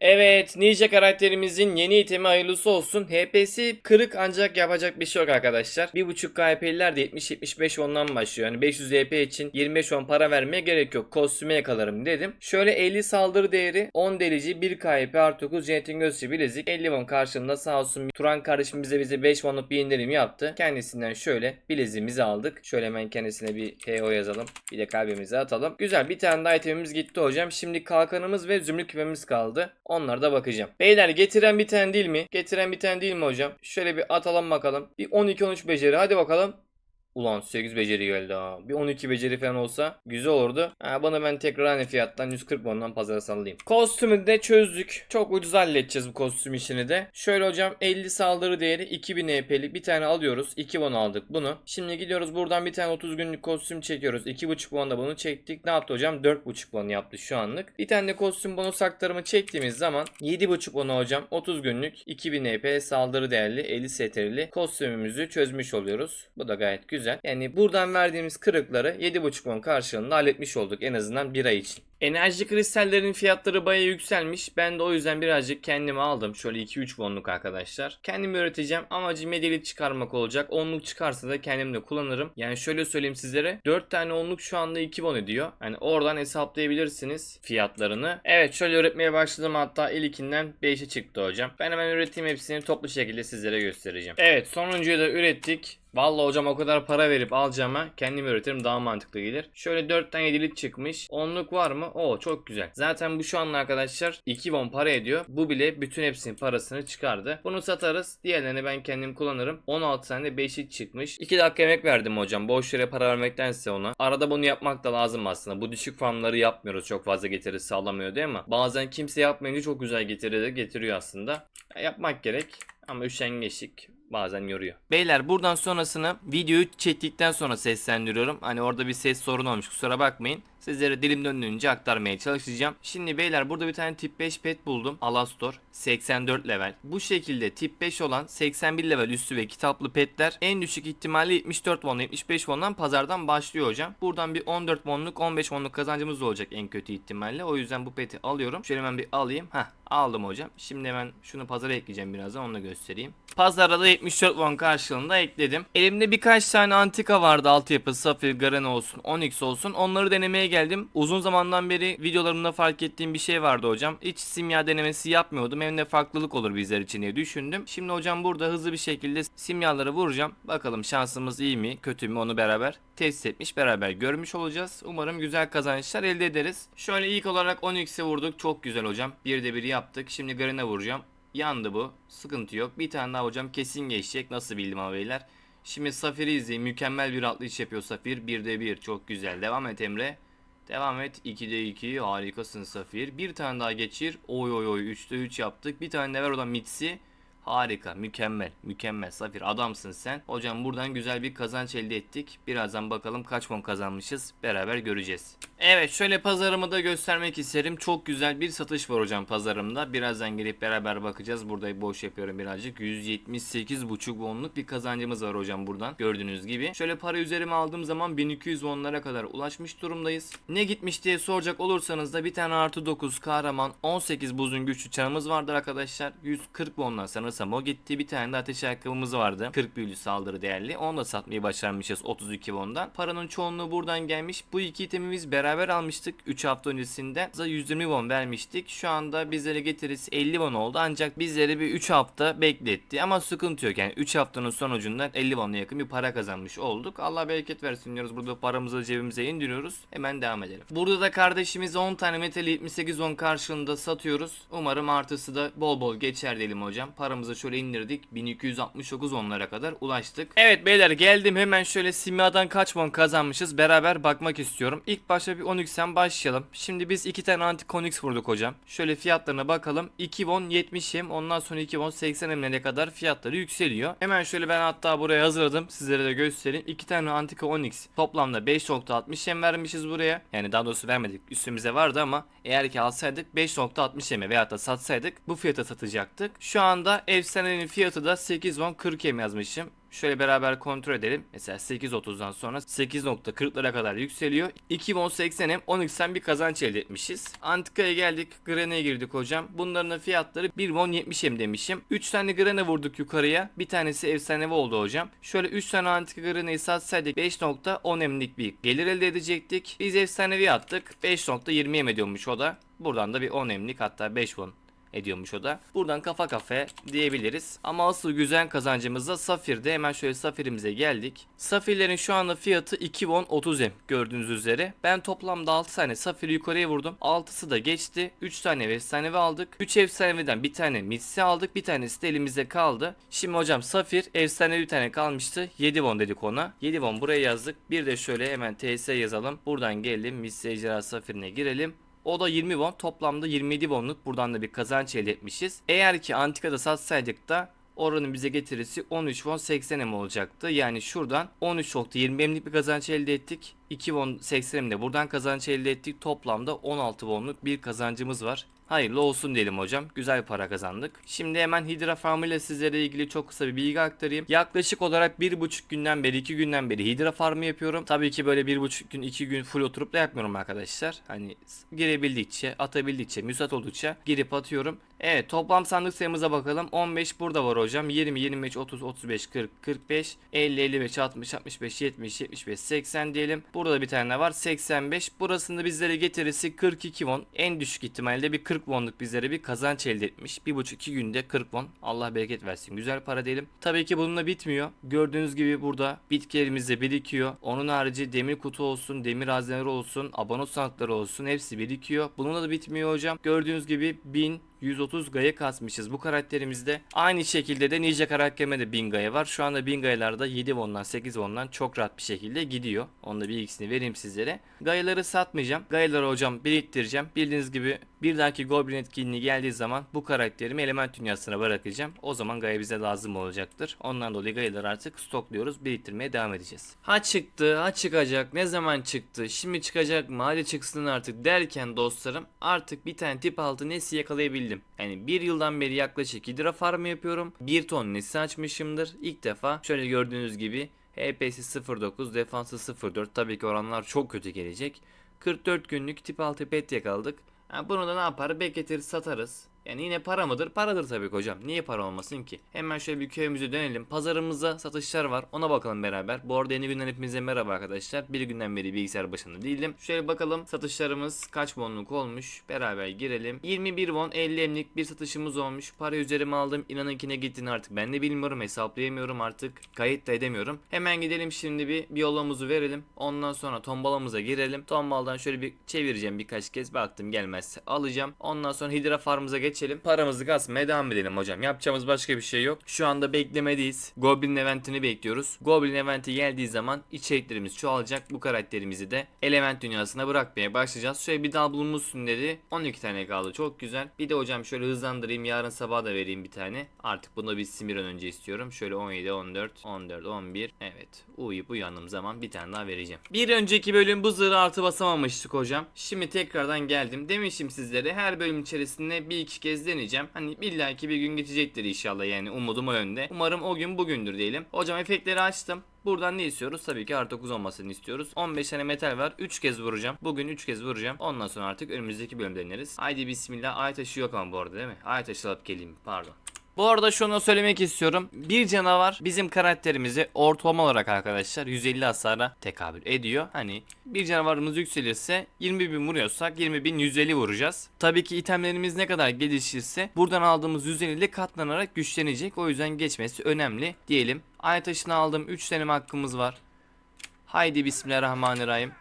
Evet Ninja karakterimizin yeni itemi hayırlısı olsun. HP'si kırık ancak yapacak bir şey yok arkadaşlar. 1.5 HP'liler de 70-75 ondan başlıyor. Yani 500 HP için 25 on para vermeye gerek yok. Kostüme yakalarım dedim. Şöyle 50 saldırı değeri 10 delici 1 KP artı 9 Jenetin Gözcü bilezik 50 won karşılığında sağ olsun Turan kardeşim bize bize 5 wonluk bir indirim yaptı. Kendisinden şöyle bileziğimizi aldık. Şöyle hemen kendisine bir TO yazalım. Bir de kalbimizi atalım. Güzel bir tane daha itemimiz gitti hocam. Şimdi kalkanımız ve zümrüt küpemiz kaldı. Onlara da bakacağım. Beyler getiren bir tane değil mi? Getiren bir tane değil mi hocam? Şöyle bir atalım bakalım. Bir 12-13 beceri hadi bakalım. Ulan 8 beceri geldi ha. Bir 12 beceri falan olsa güzel olurdu. Ha, bana ben tekrar aynı fiyattan 140 bondan pazara sallayayım. Kostümü de çözdük. Çok ucuz halledeceğiz bu kostüm işini de. Şöyle hocam 50 saldırı değeri 2000 EP'lik bir tane alıyoruz. 2 bon aldık bunu. Şimdi gidiyoruz buradan bir tane 30 günlük kostüm çekiyoruz. 2.5 bonda bunu çektik. Ne yaptı hocam? 4.5 bon yaptı şu anlık. Bir tane de kostüm bonus aktarımı çektiğimiz zaman 7.5 bona hocam 30 günlük 2000 EP saldırı değerli 50 STR'li kostümümüzü çözmüş oluyoruz. Bu da gayet güzel. Yani buradan verdiğimiz kırıkları 7.5 bon karşılığında halletmiş olduk en azından bir ay için. Enerji kristallerinin fiyatları bayağı yükselmiş. Ben de o yüzden birazcık kendime aldım. Şöyle 2-3 bonluk arkadaşlar. Kendim üreteceğim. Amacım medeli çıkarmak olacak. Onluk çıkarsa da kendim de kullanırım. Yani şöyle söyleyeyim sizlere. 4 tane onluk şu anda 2 bon ediyor. Yani oradan hesaplayabilirsiniz fiyatlarını. Evet şöyle üretmeye başladım. Hatta ilkinden 5'e çıktı hocam. Ben hemen üreteyim hepsini toplu şekilde sizlere göstereceğim. Evet sonuncuyu da ürettik. Vallahi hocam o kadar para verip alacağıma kendim üretirim daha mantıklı gelir. Şöyle 4 tane 7'lik çıkmış. Onluk var mı? Oo çok güzel. Zaten bu şu anda arkadaşlar 2 won para ediyor. Bu bile bütün hepsinin parasını çıkardı. Bunu satarız. Diğerlerini ben kendim kullanırım. 16 tane de 5'lik çıkmış. 2 dakika emek verdim hocam. Boş yere para vermektense ona. Arada bunu yapmak da lazım aslında. Bu düşük farmları yapmıyoruz. Çok fazla getiri sağlamıyor değil mi? Bazen kimse yapmayınca çok güzel getiri getiriyor aslında. Ya, yapmak gerek. Ama üşengeçlik bazen yoruyor. Beyler buradan sonrasını videoyu çektikten sonra seslendiriyorum. Hani orada bir ses sorun olmuş kusura bakmayın. Sizlere dilim döndüğünce aktarmaya çalışacağım. Şimdi beyler burada bir tane tip 5 pet buldum. Alastor 84 level. Bu şekilde tip 5 olan 81 level üstü ve kitaplı petler en düşük ihtimalle 74 won 75 won'dan pazardan başlıyor hocam. Buradan bir 14 wonluk 15 wonluk kazancımız olacak en kötü ihtimalle. O yüzden bu peti alıyorum. Şöyle hemen bir alayım. Heh aldım hocam. Şimdi hemen şunu pazara ekleyeceğim birazdan onu da göstereyim. Pazara da 74 won karşılığında ekledim. Elimde birkaç tane antika vardı altyapı, safir, garena olsun, onyx olsun. Onları denemeye geldim. Uzun zamandan beri videolarımda fark ettiğim bir şey vardı hocam. Hiç simya denemesi yapmıyordum. Hem de farklılık olur bizler için diye düşündüm. Şimdi hocam burada hızlı bir şekilde simyaları vuracağım. Bakalım şansımız iyi mi, kötü mü onu beraber test etmiş, beraber görmüş olacağız. Umarım güzel kazançlar elde ederiz. Şöyle ilk olarak onyx'e vurduk. Çok güzel hocam. Bir de bir yaptık. Şimdi garena vuracağım. Yandı bu. Sıkıntı yok. Bir tane daha hocam kesin geçecek. Nasıl bildim ama. Şimdi Safir'i izleyin. Mükemmel bir atlayış yapıyor Safir. 1'de 1. Çok güzel. Devam et Emre. Devam et. 2'de 2. Harikasın Safir. Bir tane daha geçir. Oy oy oy. 3'te 3 yaptık. Bir tane de ver o da Mitsi. Harika, mükemmel, mükemmel. Safir adamsın sen. Hocam buradan güzel bir kazanç elde ettik. Birazdan bakalım kaç won kazanmışız. Beraber göreceğiz. Evet şöyle pazarımı da göstermek isterim. Çok güzel bir satış var hocam pazarımda. Birazdan gelip beraber bakacağız. Burada boş yapıyorum birazcık. 178,5 wonluk bir kazancımız var hocam buradan. Gördüğünüz gibi. Şöyle para üzerime aldığım zaman 1200 wonlara kadar ulaşmış durumdayız. Ne gitmiş diye soracak olursanız da bir tane artı 9 kahraman 18 buzun güçlü çarımız vardır arkadaşlar. 140 wondan sanırsam o gitti. Bir tane de ateş ayakkabımız vardı. 40 büyülü saldırı değerli. Onu da satmayı başarmışız 32 wondan. Paranın çoğunluğu buradan gelmiş. Bu iki itemimiz beraber almıştık 3 hafta öncesinde. 120 won vermiştik. Şu anda bizlere getirisi 50 won oldu. Ancak bizleri bir 3 hafta bekletti. Ama sıkıntı yok yani 3 haftanın sonucunda 50 won'a yakın bir para kazanmış olduk. Allah bereket versin diyoruz. Burada paramızı cebimize indiriyoruz. Hemen devam edelim. Burada da kardeşimiz 10 tane metal 78 won karşılığında satıyoruz. Umarım artısı da bol bol geçer diyelim hocam. Paramızı şöyle indirdik. 1269 onlara kadar ulaştık. Evet beyler geldim hemen şöyle simyadan kaç won kazanmışız beraber bakmak istiyorum. İlk başta bir Onyx'ten başlayalım. Şimdi biz iki tane antik Onyx vurduk hocam. Şöyle fiyatlarına bakalım. 2 won 70 hem ondan sonra 2 won 80 hemlere kadar fiyatları yükseliyor. Hemen şöyle ben hatta buraya hazırladım. Sizlere de göstereyim. İki tane antika Onyx toplamda 5.60 hem vermişiz buraya. Yani daha doğrusu vermedik. Üstümüze vardı ama eğer ki alsaydık 5.60 heme veyahut da satsaydık bu fiyata satacaktık. Şu anda efsanenin fiyatı da 8 won 40 em yazmışım. Şöyle beraber kontrol edelim. Mesela 8.30'dan sonra 8.40'lara kadar yükseliyor. 2 won 80 em 10x'ten bir kazanç elde etmişiz. Antika'ya geldik. Grana'ya girdik hocam. Bunların da fiyatları 1 won 70 em demişim. 3 tane Grana vurduk yukarıya. Bir tanesi efsanevi oldu hocam. Şöyle 3 tane Antika Grana'yı satsaydık 5.10 emlik bir gelir elde edecektik. Biz efsanevi attık. 5.20 em ediyormuş o da. Buradan da bir 10 emlik hatta 5 won ediyormuş o da. Buradan kafa kafaya diyebiliriz. Ama asıl güzel kazancımız da Safir'de. Hemen şöyle Safir'imize geldik. Safirlerin şu anda fiyatı 2 won 30 em gördüğünüz üzere. Ben toplamda 6 tane Safir'i yukarıya vurdum. 6'sı da geçti. 3 tane efsanevi aldık. 3 efsaneviden bir tane Mitsi aldık. Bir tanesi de elimizde kaldı. Şimdi hocam Safir efsanevi bir tane kalmıştı. 7 won dedik ona. 7 won buraya yazdık. Bir de şöyle hemen TS yazalım. Buradan gelelim. Mitsi Ejderha Safir'ine girelim. O da 20 won. Toplamda 27 wonluk buradan da bir kazanç elde etmişiz. Eğer ki antikada satsaydık da oranın bize getirisi 13 won 80 em olacaktı. Yani şuradan 13.20 emlik bir kazanç elde ettik. 2 won 80 em de buradan kazanç elde ettik. Toplamda 16 wonluk bir kazancımız var. Hayırlı olsun diyelim hocam. Güzel para kazandık. Şimdi hemen Hydra Farm ile sizlere ilgili çok kısa bir bilgi aktarayım. Yaklaşık olarak 1,5 günden beri 2 günden beri Hydra Farm'ı yapıyorum. Tabii ki böyle 1,5 gün 2 gün full oturup da yapmıyorum arkadaşlar. Hani girebildikçe atabildikçe müsait oldukça girip atıyorum. Evet toplam sandık sayımıza bakalım. 15 burada var hocam. 20, 25, 30, 35, 40, 45, 50, 55, 60, 65, 70, 75, 80 diyelim. Burada bir tane var. 85. Burasında bizlere getirisi 42 won. En düşük ihtimalle bir 40 wonluk bizlere bir kazanç elde etmiş. 1,5-2 günde 40 won. Allah bereket versin. Güzel para diyelim. Tabii ki bununla bitmiyor. Gördüğünüz gibi burada bitkilerimiz de birikiyor. Onun harici demir kutu olsun, demir hazineleri olsun, abonot sanatları olsun hepsi birikiyor. Bununla da bitmiyor hocam. Gördüğünüz gibi 1000 130 gaya kasmışız bu karakterimizde. Aynı şekilde de Ninja karakterime de 1000 gaya var. Şu anda 1000 gayalarda 7 won'dan 8 won'dan çok rahat bir şekilde gidiyor. Onun da bir ikisini vereyim sizlere. Gayaları satmayacağım. Gayaları hocam biriktireceğim. Bildiğiniz gibi bir dahaki Goblin etkinliği geldiği zaman bu karakterimi element dünyasına bırakacağım. O zaman gaya bize lazım olacaktır. Ondan dolayı gayaları artık stokluyoruz. Biriktirmeye devam edeceğiz. Ha çıktı, ha çıkacak. Ne zaman çıktı? Şimdi çıkacak mı? Hadi çıksın artık derken dostlarım artık bir tane tip altı nesi yakalayabildim. Yani bir yıldan beri yaklaşık hidra farmı yapıyorum. Bir ton nesi açmışımdır. İlk defa şöyle gördüğünüz gibi HP'si 09, defansı 04. Tabii ki oranlar çok kötü gelecek. 44 günlük tip altı pet yakaladık. Ha, bunu da ne yapar? Bekletir satarız. Yani yine para mıdır? Paradır tabii ki hocam. Niye para olmasın ki? Hemen şöyle bir köyümüze dönelim. Pazarımızda satışlar var. Ona bakalım beraber. Bu arada yeni günden hepinize merhaba arkadaşlar. Bir günden beri bilgisayar başında değildim. Şöyle bakalım satışlarımız kaç bonluk olmuş. Beraber girelim. 21 won 50 emlik bir satışımız olmuş. Para üzerime aldım. İnanın ki ne gittiğini artık ben de bilmiyorum. Hesaplayamıyorum artık. Kayıt da edemiyorum. Hemen gidelim şimdi bir biyologumuzu verelim. Ondan sonra tombalamıza girelim. Tombaldan şöyle bir çevireceğim birkaç kez. Baktım gelmezse alacağım. Ondan sonra hidra farmımıza geçelim. Paramızı kasmaya devam edelim hocam. Yapacağımız başka bir şey yok. Şu anda beklemedeyiz. Goblin eventini bekliyoruz. Goblin eventi geldiği zaman içeriklerimiz çoğalacak. Bu karakterimizi de element dünyasına bırakmaya başlayacağız. Şöyle bir daha bulunmuşsun dedi. 12 tane kaldı. Çok güzel. Bir de hocam şöyle hızlandırayım. Yarın sabah da vereyim bir tane. Artık bitsin bir an önce istiyorum. Şöyle 17, 14, 14, 11. Evet. Uyuyup uyandığım zaman bir tane daha vereceğim. Bir önceki bölüm bu zırhı artı basamamıştık hocam. Şimdi tekrardan geldim. Demişim sizlere her bölüm içerisinde bir iki kez deneyeceğim. Hani illaki bir gün geçecektir inşallah yani umudum o yönde. Umarım o gün bugündür diyelim. Hocam efektleri açtım. Buradan ne istiyoruz? Tabii ki artı 9 olmasını istiyoruz. 15 tane metal var. 3 kez vuracağım. Bugün 3 kez vuracağım. Ondan sonra artık önümüzdeki bölüm deneriz. Haydi bismillah. Ay taşı yok ama bu arada değil mi? Ay taşı alıp geleyim. Pardon. Bu arada şunu söylemek istiyorum. Bir canavar bizim karakterimizi ortalama olarak arkadaşlar 150 hasara tekabül ediyor. Hani bir canavarımız yükselirse 20 bin vuruyorsak 20 bin 150 vuracağız. Tabii ki itemlerimiz ne kadar gelişirse buradan aldığımız 150 ile katlanarak güçlenecek. O yüzden geçmesi önemli diyelim. Ay taşını aldım. 3 deneme hakkımız var. Haydi bismillahirrahmanirrahim.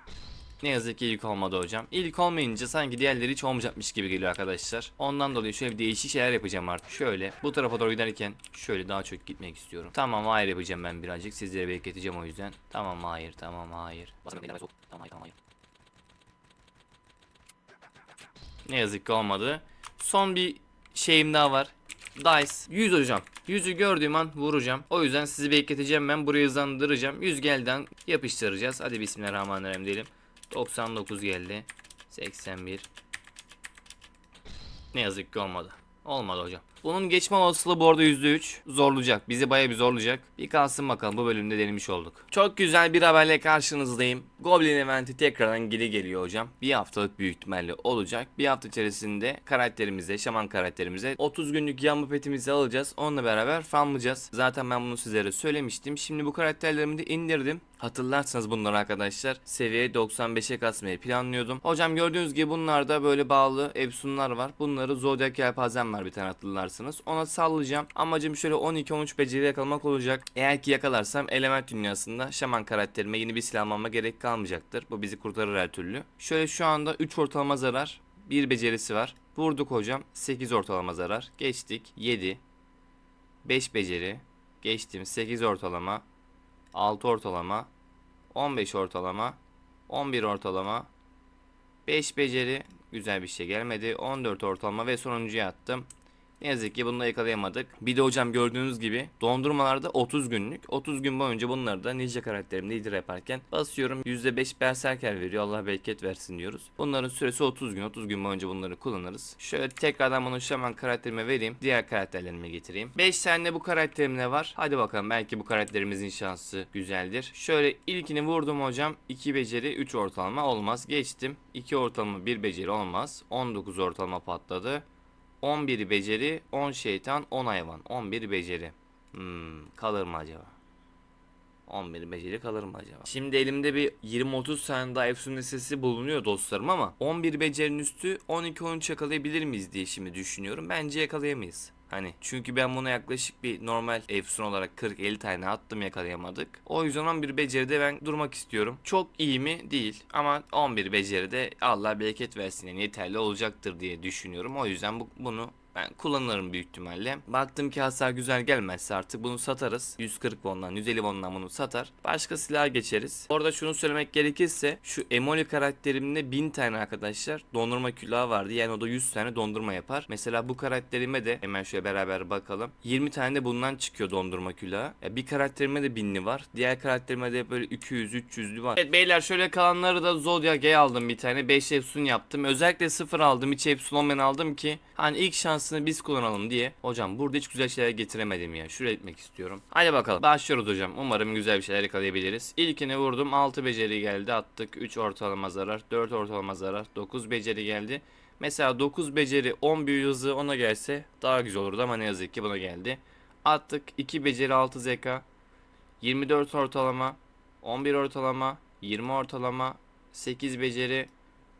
Ne yazık ki ilk olmadı hocam. İlk olmayınca sanki diğerleri hiç olmayacakmış gibi geliyor arkadaşlar. Ondan dolayı şöyle bir değişik şeyler yapacağım artık. Şöyle bu tarafa doğru giderken şöyle daha çok gitmek istiyorum. Tamam hayır yapacağım ben birazcık. Sizlere bekleteceğim o yüzden. Tamam hayır tamam hayır. Tamam hayır tamam hayır. Ne yazık ki olmadı. Son bir şeyim daha var. Dice 100 hocam. Yüzü gördüğüm an vuracağım. O yüzden sizi bekleteceğim ben burayı hızlandıracağım. 100 gelden yapıştıracağız. Hadi bismillahirrahmanirrahim diyelim. 99 geldi. 81. Ne yazık ki olmadı. Olmadı hocam. Bunun geçme olasılığı bu arada %3 zorlayacak. Bizi bayağı bir zorlayacak. Bir kalsın bakalım bu bölümde denemiş olduk. Çok güzel bir haberle karşınızdayım. Goblin eventi tekrardan geri geliyor hocam. Bir haftalık büyük ihtimalle olacak. Bir hafta içerisinde karakterimize, şaman karakterimize 30 günlük yağmur petimizi alacağız. Onunla beraber farmlayacağız. Zaten ben bunu sizlere söylemiştim. Şimdi bu karakterlerimi de indirdim. Hatırlarsanız bunları arkadaşlar seviye 95'e kasmayı planlıyordum. Hocam gördüğünüz gibi bunlarda böyle bağlı efsunlar var. Bunları Zodiac Yelpazem var bir tane hatırlarsınız. Ona sallayacağım. Amacım şöyle 12-13 beceri yakalamak olacak. Eğer ki yakalarsam element dünyasında şaman karakterime yeni bir silah almama gerek kalmayacaktır. Bu bizi kurtarır her türlü. Şöyle şu anda 3 ortalama zarar. 1 becerisi var. Vurduk hocam. 8 ortalama zarar. Geçtik. 7. 5 beceri. Geçtim. 8 ortalama. 6 ortalama, 15 ortalama, 11 ortalama, 5 beceri, güzel bir şey gelmedi, 14 ortalama ve sonuncuya attım. Ne yazık ki bunu da yakalayamadık. Bir de hocam gördüğünüz gibi dondurmalarda 30 günlük. 30 gün boyunca bunları da ninja karakterimde idir yaparken basıyorum. %5 berserker veriyor. Allah bereket versin diyoruz. Bunların süresi 30 gün. 30 gün boyunca bunları kullanırız. Şöyle tekrardan bunu şaman karakterime vereyim. Diğer karakterlerime getireyim. 5 tane bu karakterimde var. Hadi bakalım belki bu karakterimizin şansı güzeldir. Şöyle ilkini vurdum hocam. 2 beceri 3 ortalama olmaz. Geçtim. 2 ortalama 1 beceri olmaz. 19 ortalama patladı. 11 beceri, 10 şeytan, 10 hayvan. 11 beceri. Hmm, kalır mı acaba? 11 beceri kalır mı acaba? Şimdi elimde bir 20-30 tane daha efsun listesi bulunuyor dostlarım ama 11 becerinin üstü 12-13 yakalayabilir miyiz diye şimdi düşünüyorum. Bence yakalayamayız. Hani çünkü ben buna yaklaşık bir normal efsun olarak 40-50 tane attım yakalayamadık. O yüzden 11 beceride ben durmak istiyorum. Çok iyi mi? Değil. Ama 11 beceride Allah bereket versin yani yeterli olacaktır diye düşünüyorum. O yüzden bu, bunu ben kullanırım büyük ihtimalle. Baktım ki hasar güzel gelmezse artık bunu satarız. 140 won'dan 150 won'dan bunu satar. Başka silah geçeriz. Orada şunu söylemek gerekirse şu Emoli karakterimde 1000 tane arkadaşlar dondurma külahı vardı. Yani o da 100 tane dondurma yapar. Mesela bu karakterime de hemen şöyle beraber bakalım. 20 tane de bundan çıkıyor dondurma külahı. Ya bir karakterime de 1000'li var. Diğer karakterime de böyle 200 300'lü var. Evet beyler şöyle kalanları da Zodiac'e aldım bir tane. 5 Epson yaptım. Özellikle 0 aldım. Hiç Epson olmayan aldım ki hani ilk şansını biz kullanalım diye. Hocam burada hiç güzel şeyler getiremedim ya. Şuraya etmek istiyorum. Hadi bakalım. Başlıyoruz hocam. Umarım güzel bir şeyler yakalayabiliriz. İlkini vurdum. 6 beceri geldi. Attık. 3 ortalama zarar. 4 ortalama zarar. 9 beceri geldi. Mesela 9 beceri 10 büyü hızı ona gelse daha güzel olurdu ama ne yazık ki buna geldi. Attık 2 beceri 6 zeka. 24 ortalama. 11 ortalama. 20 ortalama. 8 beceri.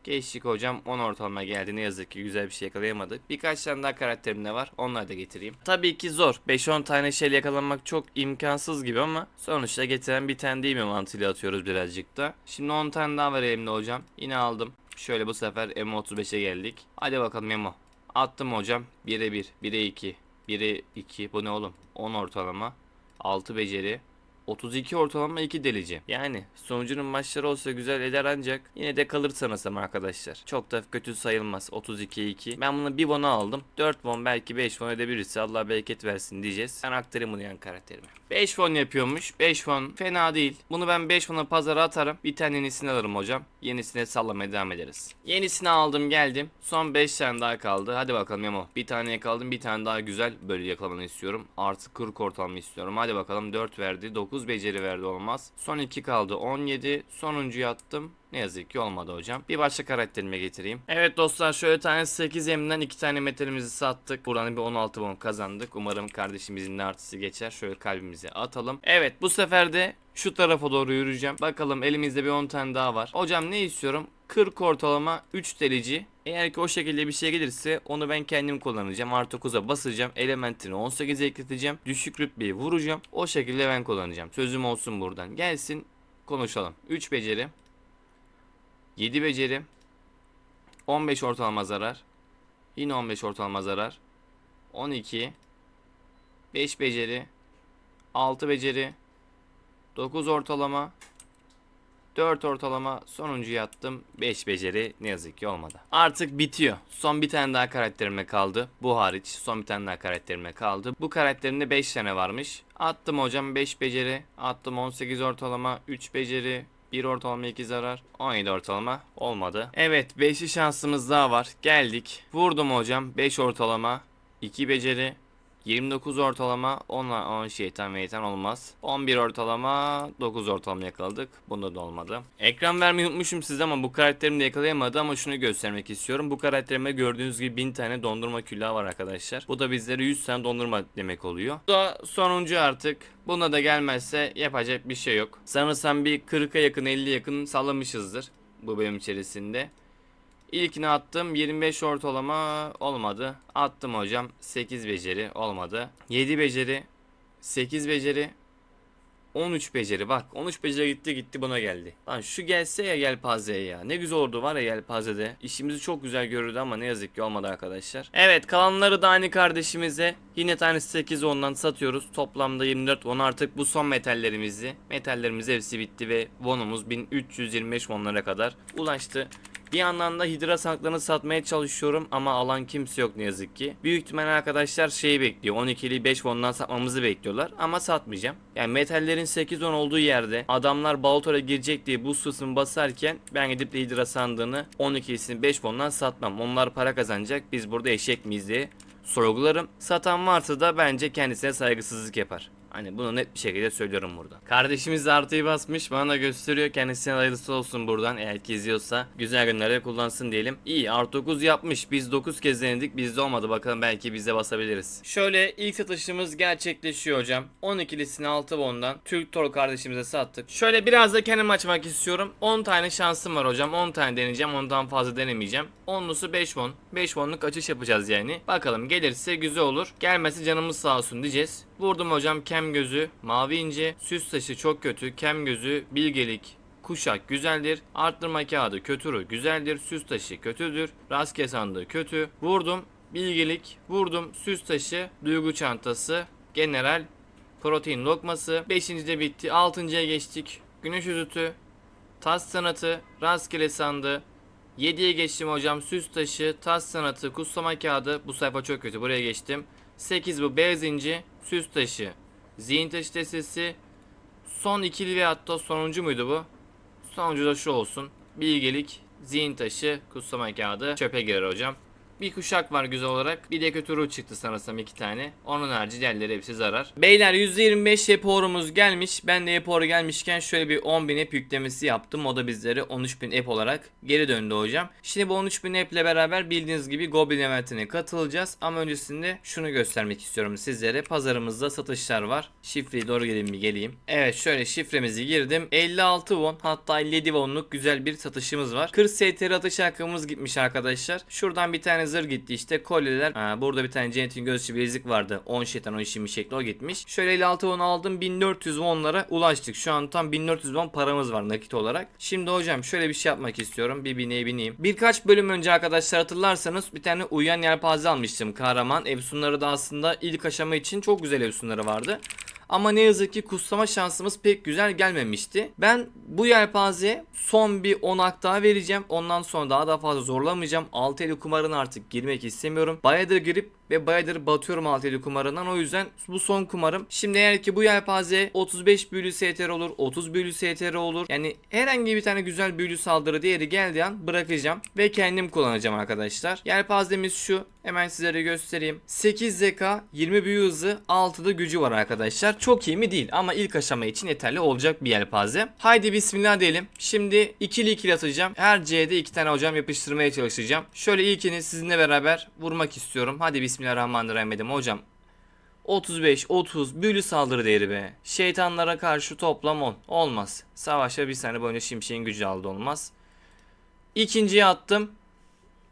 Geçtik hocam 10 ortalama geldi ne yazık ki güzel bir şey yakalayamadık. Birkaç tane daha karakterim de var onları da getireyim. Tabii ki zor 5-10 tane şeyle yakalanmak çok imkansız gibi ama sonuçta getiren bir tane değil mi mantığıyla atıyoruz birazcık da. Şimdi 10 tane daha var elimde hocam yine aldım. Şöyle bu sefer M35'e geldik. Hadi bakalım Memo. Attım hocam 1'e 1, 1'e 2, 1'e 2 bu ne oğlum 10 ortalama 6 beceri 32 ortalama 2 delici. Yani sonucunun maçları olsa güzel eder ancak yine de kalır sanırsam arkadaşlar. Çok da kötü sayılmaz 32 2. Ben bunu bir won'a aldım. 4 won belki 5 won edebilirse Allah bereket versin diyeceğiz. Ben aktarayım bunu yan karakterime. 5 won yapıyormuş. 5 won fena değil. Bunu ben 5 won'a pazara atarım. Bir tane yenisini alırım hocam. Yenisine sallamaya devam ederiz. Yenisini aldım geldim. Son 5 tane daha kaldı. Hadi bakalım Memo. Bir tane yakaladım. Bir tane daha güzel böyle yakalamanı istiyorum. Artı 40 ortalama istiyorum. Hadi bakalım 4 verdi. 9 beceri verdi olmaz. Son 2 kaldı 17. Sonuncuyu attım. Ne yazık ki olmadı hocam. Bir başka karakterime getireyim. Evet dostlar şöyle tane 8 emden 2 tane metalimizi sattık. Buradan bir 16 bon kazandık. Umarım kardeşimizin de artısı geçer. Şöyle kalbimize atalım. Evet bu sefer de şu tarafa doğru yürüyeceğim. Bakalım elimizde bir 10 tane daha var. Hocam ne istiyorum? 40 ortalama 3 delici. Eğer ki o şekilde bir şey gelirse onu ben kendim kullanacağım. Artı 9'a basacağım. Elementini 18'e ekleteceğim. Düşük rütbeyi vuracağım. O şekilde ben kullanacağım. Sözüm olsun buradan. Gelsin konuşalım. 3 beceri. 7 beceri. 15 ortalama zarar. Yine 15 ortalama zarar. 12. 5 beceri. 6 beceri. 9 ortalama. 4 ortalama sonuncuyu attım. 5 beceri ne yazık ki olmadı. Artık bitiyor. Son bir tane daha karakterime kaldı. Bu hariç son bir tane daha karakterime kaldı. Bu karakterimde 5 tane varmış. Attım hocam 5 beceri. Attım 18 ortalama. 3 beceri. 1 ortalama 2 zarar. 17 ortalama olmadı. Evet 5'li şansımız daha var. Geldik. Vurdum hocam 5 ortalama. 2 beceri, 29 ortalama, 10, 10 şeytan meytan olmaz. 11 ortalama, 9 ortalama yakaladık. Bunda da olmadı. Ekran vermeyi unutmuşum size ama bu karakterimi de yakalayamadı ama şunu göstermek istiyorum. Bu karakterime gördüğünüz gibi 1000 tane dondurma külahı var arkadaşlar. Bu da bizlere 100 tane dondurma demek oluyor. Bu da sonuncu artık. Buna da gelmezse yapacak bir şey yok. Sanırsam bir 40'a yakın 50 yakın sallamışızdır bu bölüm içerisinde. İlkini attım 25 ortalama olmadı. Attım hocam 8 beceri olmadı. 7 beceri 8 beceri 13 beceri bak 13 beceri gitti gitti buna geldi. Lan şu gelse ya Yelpaze'ye ya. Ne güzel oldu var ya Yelpaze'de. İşimizi çok güzel görürdü ama ne yazık ki olmadı arkadaşlar. Evet kalanları da aynı kardeşimize yine tanesi 8 ondan satıyoruz. Toplamda 24 won artık bu son metallerimizi. Metallerimiz hepsi bitti ve wonumuz 1325 wonlara kadar ulaştı. Bir yandan da hidra saklarını satmaya çalışıyorum ama alan kimse yok ne yazık ki. Büyük ihtimal arkadaşlar şeyi bekliyor. 12'li 5 won'dan satmamızı bekliyorlar ama satmayacağım. Yani metallerin 8-10 olduğu yerde adamlar Baltor'a girecek diye bu sısını basarken ben gidip de hidra sandığını 12'lisini 5 won'dan satmam. Onlar para kazanacak biz burada eşek miyiz diye sorgularım. Satan varsa da bence kendisine saygısızlık yapar. Hani bunu net bir şekilde söylüyorum burada. Kardeşimiz de artıyı basmış bana gösteriyor. Kendisine hayırlısı olsun buradan eğer ki izliyorsa. Güzel günlerde kullansın diyelim. İyi artı 9 yapmış. Biz 9 kez denedik. Bizde olmadı. Bakalım belki bizde basabiliriz. Şöyle ilk satışımız gerçekleşiyor hocam. 12'lisini 6 won'dan Türk Tor kardeşimize sattık. Şöyle biraz da kendim açmak istiyorum. 10 tane şansım var hocam. 10 tane deneyeceğim. Ondan fazla denemeyeceğim. 10'lusu 5 won. 5 won'luk açış yapacağız yani. Bakalım gelirse güzel olur. Gelmesi canımız sağ olsun diyeceğiz. Vurdum hocam kem gözü, mavi ince, süs taşı çok kötü, kem gözü, bilgelik, kuşak güzeldir, arttırma kağıdı kötürü güzeldir, süs taşı kötüdür, rastgele sandığı kötü. Vurdum, bilgelik, vurdum, süs taşı, duygu çantası, general, protein lokması. Beşinci de bitti, altıncıya geçtik. Güneş üzütü, tas sanatı, rastgele sandığı, 7'ye geçtim hocam. Süs taşı, tas sanatı, kuslama kağıdı. Bu sayfa çok kötü. Buraya geçtim. 8 bu beyaz inci, süs taşı, zihin taşı testisi. Son ikili ve hatta sonuncu muydu bu? Sonuncu da şu olsun. Bilgelik, zihin taşı, kuslama kağıdı çöpe girer hocam. Bir kuşak var güzel olarak. Bir de kötü ruh çıktı sanırsam iki tane. Onun harici diğerleri hepsi zarar. Beyler %25 eporumuz gelmiş. Ben de epor gelmişken şöyle bir 10.000 ep yüklemesi yaptım. O da bizlere 13.000 ep olarak geri döndü hocam. Şimdi bu 13.000 ep ile beraber bildiğiniz gibi Goblin eventine katılacağız. Ama öncesinde şunu göstermek istiyorum sizlere. Pazarımızda satışlar var. Şifreyi doğru gelin bir geleyim. Evet şöyle şifremizi girdim. 56 won hatta 57 wonluk güzel bir satışımız var. 40 STR atış hakkımız gitmiş arkadaşlar. Şuradan bir tane zır gitti işte kolyeler. Ha, burada bir tane Janet'in gözcü bilezik vardı. 10 şeytan 10 işimi şekli o gitmiş. Şöyle 56 won aldım 1400 wonlara ulaştık. Şu an tam 1400 won paramız var nakit olarak. Şimdi hocam şöyle bir şey yapmak istiyorum. Bir bineye bineyim. Birkaç bölüm önce arkadaşlar hatırlarsanız bir tane uyuyan yelpaze almıştım. Kahraman. Efsunları da aslında ilk aşama için çok güzel efsunları vardı. Ama ne yazık ki kuslama şansımız pek güzel gelmemişti. Ben bu yelpazeye son bir 10 hak daha vereceğim. Ondan sonra daha da fazla zorlamayacağım. 6 eli kumarına artık girmek istemiyorum. Bayağıdır girip ve bayağıdır batıyorum 6 eli kumarından. O yüzden bu son kumarım. Şimdi eğer ki bu yelpaze 35 büyülü STR olur, 30 büyülü STR olur. Yani herhangi bir tane güzel büyülü saldırı değeri geldiği an bırakacağım ve kendim kullanacağım arkadaşlar. Yelpazemiz şu. Hemen sizlere göstereyim. 8 zeka, 20 büyü hızı, 6 da gücü var arkadaşlar. Çok iyi mi değil ama ilk aşama için yeterli olacak bir yelpaze. Haydi bismillah diyelim. Şimdi ikili ikili atacağım. Her C'de iki tane hocam yapıştırmaya çalışacağım. Şöyle ilkini sizinle beraber vurmak istiyorum. Hadi bismillahirrahmanirrahim dedim hocam. 35, 30 büyülü saldırı değeri be. Şeytanlara karşı toplam 10. Olmaz. Savaşa bir sene boyunca şimşeğin gücü aldı olmaz. İkinciye attım.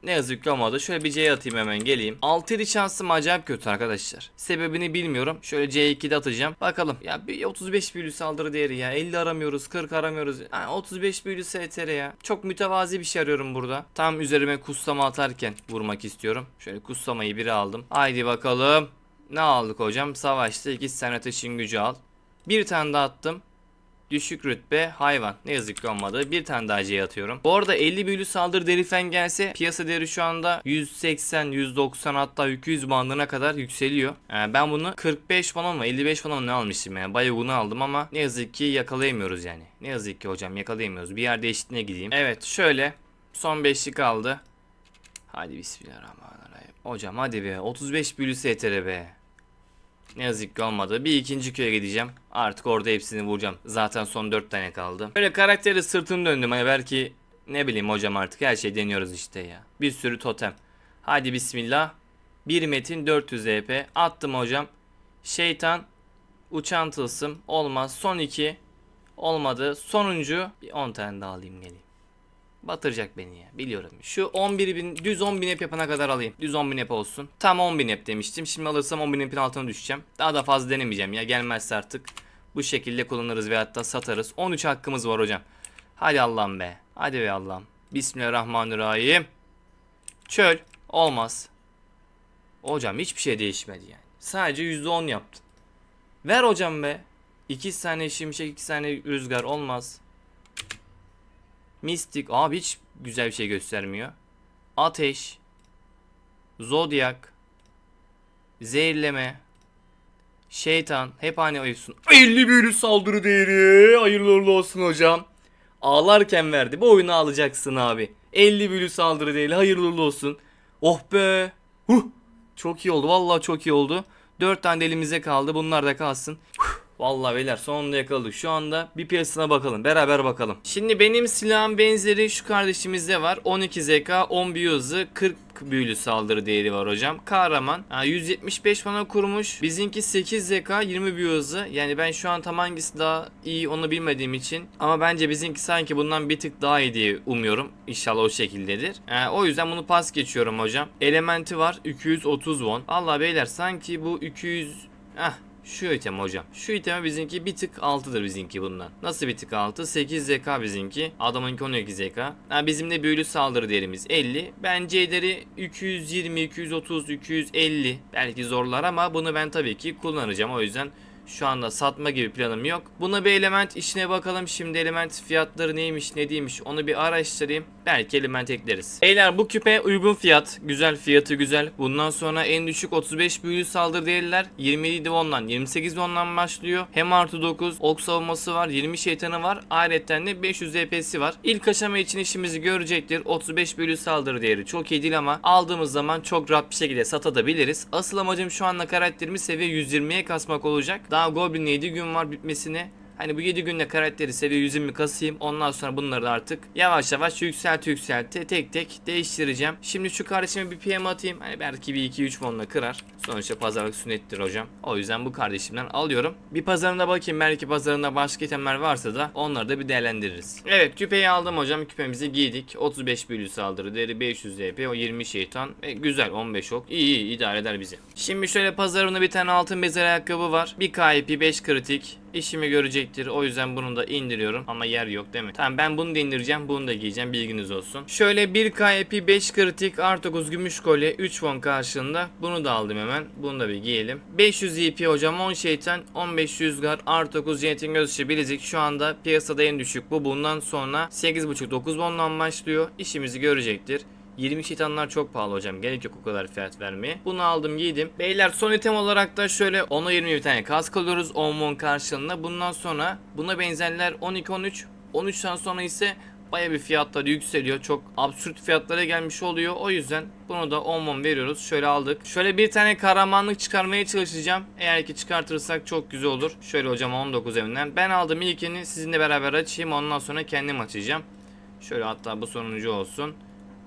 Ne yazık ki olmadı. Şöyle bir C'ye atayım hemen geleyim. 6 7 şansım acayip kötü arkadaşlar. Sebebini bilmiyorum. Şöyle C2'de atacağım. Bakalım. Ya bir 35 büyülü saldırı değeri ya. 50 aramıyoruz, 40 aramıyoruz. Yani 35 büyülü STR ya. Çok mütevazi bir şey arıyorum burada. Tam üzerime kutsama atarken vurmak istiyorum. Şöyle kutsamayı biri aldım. Haydi bakalım. Ne aldık hocam? Savaşta 2 tane ateşin gücü al. Bir tane daha attım. Düşük rütbe hayvan. Ne yazık ki olmadı. Bir tane daha C atıyorum. Bu arada 50 büyülü saldırı değeri falan gelse piyasa değeri şu anda 180, 190 hatta 200 bandına kadar yükseliyor. Yani ben bunu 45 falan mı 55 falan ne almıştım yani. Bayağı bunu aldım ama ne yazık ki yakalayamıyoruz yani. Ne yazık ki hocam yakalayamıyoruz. Bir yerde eşitliğine gideyim. Evet şöyle son 5'lik kaldı. Hadi bismillahirrahmanirrahim. Hocam hadi be 35 büyülü STR be. Ne yazık ki olmadı. Bir ikinci köye gideceğim. Artık orada hepsini vuracağım. Zaten son 4 tane kaldı. Böyle karakteri sırtını döndüm. Hani belki ne bileyim hocam artık her şey deniyoruz işte ya. Bir sürü totem. Hadi bismillah. Bir metin 400 EP. Attım hocam. Şeytan. Uçan tılsım. Olmaz. Son 2. Olmadı. Sonuncu. Bir 10 tane daha alayım geleyim. Batıracak beni ya biliyorum. Şu 11 bin düz 10 bin ep yapana kadar alayım. Düz 10 bin ep olsun. Tam 10 bin ep demiştim. Şimdi alırsam 10 bin epin altına düşeceğim. Daha da fazla denemeyeceğim ya gelmezse artık. Bu şekilde kullanırız ve hatta satarız. 13 hakkımız var hocam. Hadi Allah'ım be. Hadi be Allah'ım. Bismillahirrahmanirrahim. Çöl. Olmaz. Hocam hiçbir şey değişmedi yani. Sadece %10 yaptın. Ver hocam be. 2 tane şimşek 2 tane rüzgar olmaz. Mistik abi hiç güzel bir şey göstermiyor. Ateş. Zodyak. Zehirleme. Şeytan. Hep aynı ayıpsın. 50 büyülü saldırı değeri. Hayırlı uğurlu olsun hocam. Ağlarken verdi. Bu oyunu alacaksın abi. 50 büyülü saldırı değeri. Hayırlı uğurlu olsun. Oh be. Huh. Çok iyi oldu. Vallahi çok iyi oldu. 4 tane elimize kaldı. Bunlar da kalsın. Huh. Vallahi beyler sonunda yakaladık. Şu anda bir piyasasına bakalım. Beraber bakalım. Şimdi benim silahın benzeri şu kardeşimizde var. 12 ZK, 10 büyü hızı, 40 büyülü saldırı değeri var hocam. Kahraman. Ha, 175 bana kurmuş. Bizinki 8 ZK, 20 büyü hızı. Yani ben şu an tam hangisi daha iyi onu bilmediğim için. Ama bence bizinki sanki bundan bir tık daha iyi diye umuyorum. İnşallah o şekildedir. Ha, o yüzden bunu pas geçiyorum hocam. Elementi var. 230 won. Allah beyler sanki bu 200... Heh şu item hocam. Şu item bizimki bir tık altıdır bizimki bundan. Nasıl bir tık altı? 8 ZK bizimki. Adamınki 12 ZK. Ha, bizim de büyülü saldırı değerimiz 50. Bence ederi 220, 230, 250. Belki zorlar ama bunu ben tabii ki kullanacağım. O yüzden şu anda satma gibi planım yok. Buna bir element işine bakalım. Şimdi element fiyatları neymiş ne değilmiş onu bir araştırayım. Belki element ekleriz. Beyler bu küpe uygun fiyat. Güzel fiyatı güzel. Bundan sonra en düşük 35 büyülü saldırı değerler 27 won'dan 28 won'dan başlıyor. Hem artı 9 ok savunması var 20 şeytanı var. Ayrıca de 500 EP'si var. İlk aşama için işimizi görecektir. 35 büyülü saldırı değeri çok iyi değil ama aldığımız zaman çok rahat bir şekilde satabiliriz. Asıl amacım şu anda karakterimi seviye 120'ye kasmak olacak. Daha Goblin'le 7 gün var bitmesine. Hani bu 7 günde karakteri seviye 120 kasayım. Ondan sonra bunları da artık yavaş yavaş yükselte yükselte tek tek değiştireceğim. Şimdi şu kardeşime bir PM atayım. Hani belki bir 2-3 monla kırar. Sonuçta pazarlık sünnettir hocam. O yüzden bu kardeşimden alıyorum. Bir pazarına bakayım. Belki pazarında başka itemler varsa da onları da bir değerlendiririz. Evet küpeyi aldım hocam. Küpemizi giydik. 35 büyülü saldırı değeri 500 EP. O 20 şeytan. E, güzel 15 ok. İyi iyi idare eder bizi. Şimdi şöyle pazarımda bir tane altın bezer ayakkabı var. Bir KP 5 kritik işimi görecektir. O yüzden bunu da indiriyorum. Ama yer yok değil mi? Tamam ben bunu da indireceğim. Bunu da giyeceğim. Bilginiz olsun. Şöyle 1 KP 5 kritik artı 9 gümüş kolye 3 won karşılığında. Bunu da aldım hemen. Bunu da bir giyelim. 500 EP hocam 10 şeytan 15 rüzgar artı 9 jenetin göz ışığı bilezik. Şu anda piyasada en düşük bu. Bundan sonra 8.5-9 won'dan başlıyor. İşimizi görecektir. 20 şeytanlar çok pahalı hocam. Gerek yok o kadar fiyat vermeye. Bunu aldım giydim. Beyler son item olarak da şöyle 10'a 20 bir tane kask alıyoruz. 10 won karşılığında. Bundan sonra buna benzerler 12-13. 13'ten sonra ise baya bir fiyatları yükseliyor. Çok absürt fiyatlara gelmiş oluyor. O yüzden bunu da 10 won veriyoruz. Şöyle aldık. Şöyle bir tane kahramanlık çıkarmaya çalışacağım. Eğer ki çıkartırsak çok güzel olur. Şöyle hocam 19 evinden. Ben aldım ilkini sizinle beraber açayım. Ondan sonra kendim açacağım. Şöyle hatta bu sonuncu olsun.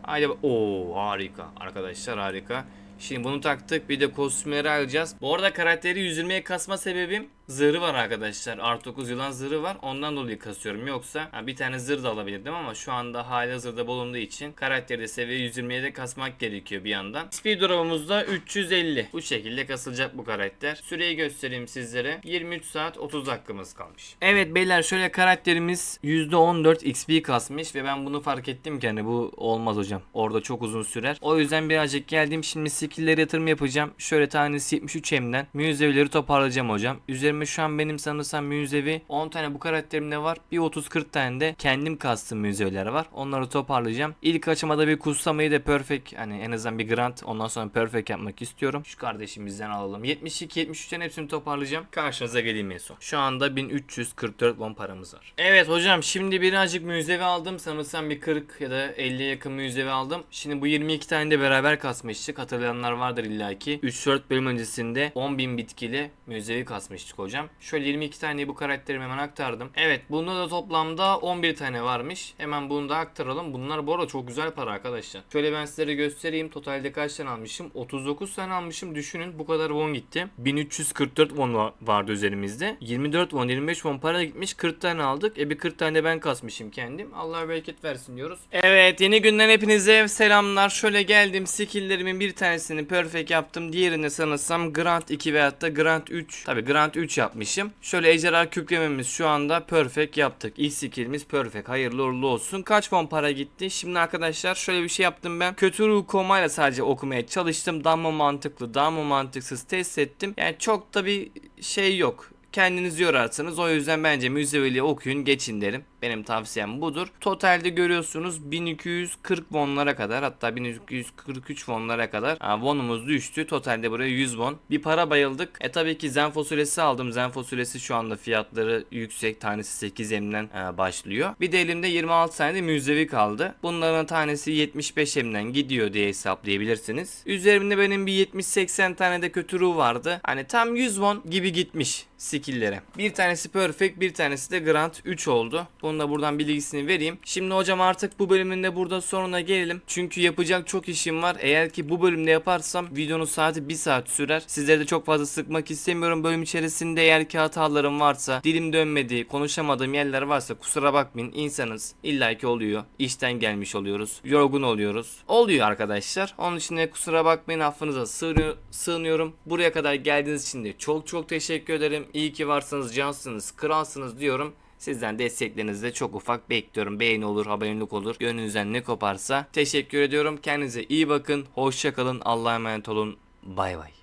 Haydi o harika arkadaşlar harika. Şimdi bunu taktık bir de kostümleri alacağız. Bu arada karakteri 120'ye kasma sebebim zırhı var arkadaşlar. Art 9 yılan zırhı var. Ondan dolayı kasıyorum. Yoksa ha, bir tane zırh da alabilirdim ama şu anda hali hazırda bulunduğu için karakteri de seviye 120'ye de kasmak gerekiyor bir yandan. Speed drop'umuz da 350. Bu şekilde kasılacak bu karakter. Süreyi göstereyim sizlere. 23 saat 30 dakikamız kalmış. Evet beyler şöyle karakterimiz %14 XP kasmış ve ben bunu fark ettim ki hani bu olmaz hocam. Orada çok uzun sürer. O yüzden birazcık geldim. Şimdi skill'lere yatırım yapacağım. Şöyle tanesi 73 hemden müzevileri toparlayacağım hocam. Üzerime karakterime şu an benim sanırsam müzevi 10 tane bu karakterimde var. Bir 30-40 tane de kendim kastım müzeviler var. Onları toparlayacağım. İlk aşamada bir kutsamayı da perfect hani en azından bir grand ondan sonra perfect yapmak istiyorum. Şu kardeşimizden alalım. 72-73'ten hepsini toparlayacağım. Karşınıza geleyim en son. Şu anda 1344 won paramız var. Evet hocam şimdi birazcık müzevi aldım. Sanırsam bir 40 ya da 50'ye yakın müzevi aldım. Şimdi bu 22 tane de beraber kasmıştık. Hatırlayanlar vardır illaki. 3-4 bölüm öncesinde 10.000 bitkili müzevi kasmıştık hocam. Şöyle 22 taneyi bu karakterime hemen aktardım. Evet bunda da toplamda 11 tane varmış. Hemen bunu da aktaralım. Bunlar bu arada çok güzel para arkadaşlar. Şöyle ben sizlere göstereyim. Totalde kaç tane almışım? 39 tane almışım. Düşünün bu kadar won gitti. 1344 won va- vardı üzerimizde. 24 won 25 won para gitmiş. 40 tane aldık. E bir 40 tane de ben kasmışım kendim. Allah bereket versin diyoruz. Evet yeni günden hepinize selamlar. Şöyle geldim. Skill'lerimin bir tanesini perfect yaptım. Diğerini sanırsam Grand 2 veyahut da Grand 3. Tabi Grand 3 yapmışım. Şöyle ejderha kükrememiz şu anda perfect yaptık. İlk skillimiz perfect. Hayırlı uğurlu olsun. Kaç won para gitti? Şimdi arkadaşlar şöyle bir şey yaptım ben. Kötü ruh komayla sadece okumaya çalıştım. Daha mı mantıklı, daha mı mantıksız test ettim. Yani çok da bir şey yok kendiniz yorarsınız. O yüzden bence müzeveliği okuyun geçin derim. Benim tavsiyem budur. Totalde görüyorsunuz 1240 wonlara kadar hatta 1243 wonlara kadar ha, wonumuz düştü. Totalde buraya 100 won. Bir para bayıldık. E tabii ki zen fasulyesi aldım. Zen fasulyesi şu anda fiyatları yüksek. Tanesi 8 emden başlıyor. Bir de elimde 26 tane de müzevi kaldı. Bunların tanesi 75 emden gidiyor diye hesaplayabilirsiniz. Üzerimde benim bir 70-80 tane de kötü ruh vardı. Hani tam 100 won gibi gitmiş skill'lere. Bir tanesi perfect, bir tanesi de grand 3 oldu. Bunu da buradan bilgisini vereyim. Şimdi hocam artık bu bölümün de burada sonuna gelelim. Çünkü yapacak çok işim var. Eğer ki bu bölümde yaparsam videonun saati 1 saat sürer. Sizleri de çok fazla sıkmak istemiyorum. Bölüm içerisinde eğer ki hatalarım varsa, dilim dönmedi, konuşamadığım yerler varsa kusura bakmayın. İnsanız. İlla ki oluyor. İşten gelmiş oluyoruz. Yorgun oluyoruz. Oluyor arkadaşlar. Onun için de kusura bakmayın. Affınıza sığınıyor- sığınıyorum. Buraya kadar geldiğiniz için de çok çok teşekkür ederim. İyi ki varsınız, cansınız, kralsınız diyorum. Sizden desteklerinizi de çok ufak bekliyorum. Beğeni olur, abonelik olur. Gönlünüzden ne koparsa. Teşekkür ediyorum. Kendinize iyi bakın. Hoşça kalın. Allah'a emanet olun. Bay bay.